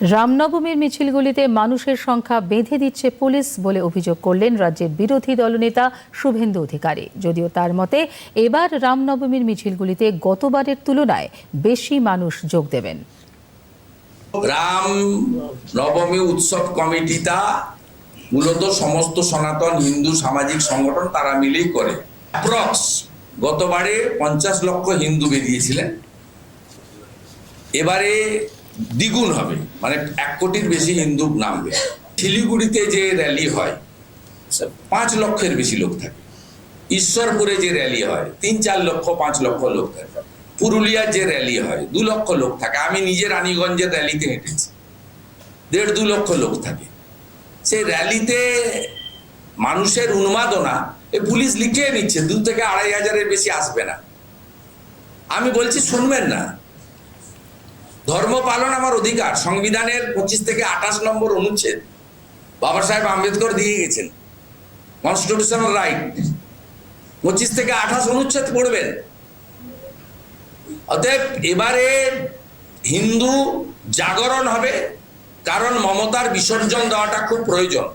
রামনবমীর মিছিলগুলিতে মানুষের সংখ্যা বেঁধে দিচ্ছে পুলিশ বলে অভিযোগ করলেন রাজ্যের বিরোধী দলনেতা শুভেন্দু অধিকারী। যদিও তার মতে, এবার রামনবমীর মিছিলগুলিতে গতবারের তুলনায় বেশি মানুষ যোগ দেবেন। রাম নবমী উৎসব কমিটিটা মূলত সমস্ত সনাতন, হিন্দু, সামাজিক সংগঠন তারা মিলেই করে। অ্যাপ্রক্স গতবারে পঞ্চাশ লক্ষ হিন্দু বেরিয়েছিলেন। এবারে দ্বিগুণ হবে। মানে এক কোটির বেশি হিন্দু নামবে। শিলিগুড়িতে যে র্যালি হয় পাঁচ লক্ষের বেশি লোক থাকে। ঈশ্বরপুরে যে র্যালি হয়, তিন চার লক্ষ, পাঁচ লক্ষ লোক থাকে। পুরুলিয়ার যে র্যালি হয়, দু লক্ষ লোক থাকে। আমি নিজে রানীগঞ্জের র্যালিতে হেঁটেছি। দেড় দু লক্ষ লোক থাকে। সেই র্যালিতে মানুষের উন্মাদনা, এ পুলিশ লিখে নিচ্ছে, দু থেকে আড়াই হাজারের বেশি আসবে না। আমি বলছি, শুনবেন না। ধর্ম পালন আমার অধিকার। সংবিধানের পঁচিশ থেকে আঠাশ নম্বর অনুচ্ছেদ বাবা সাহেব আম্বেদকর দিয়ে গেছেন। কনস্টিটিউশনাল রাইট পঁচিশ থেকে আঠাশ অনুচ্ছেদ পড়বেন। অতএব এবারে হিন্দু জাগরণ হবে, কারণ মমতার বিসর্জন দেওয়াটা খুব প্রয়োজন।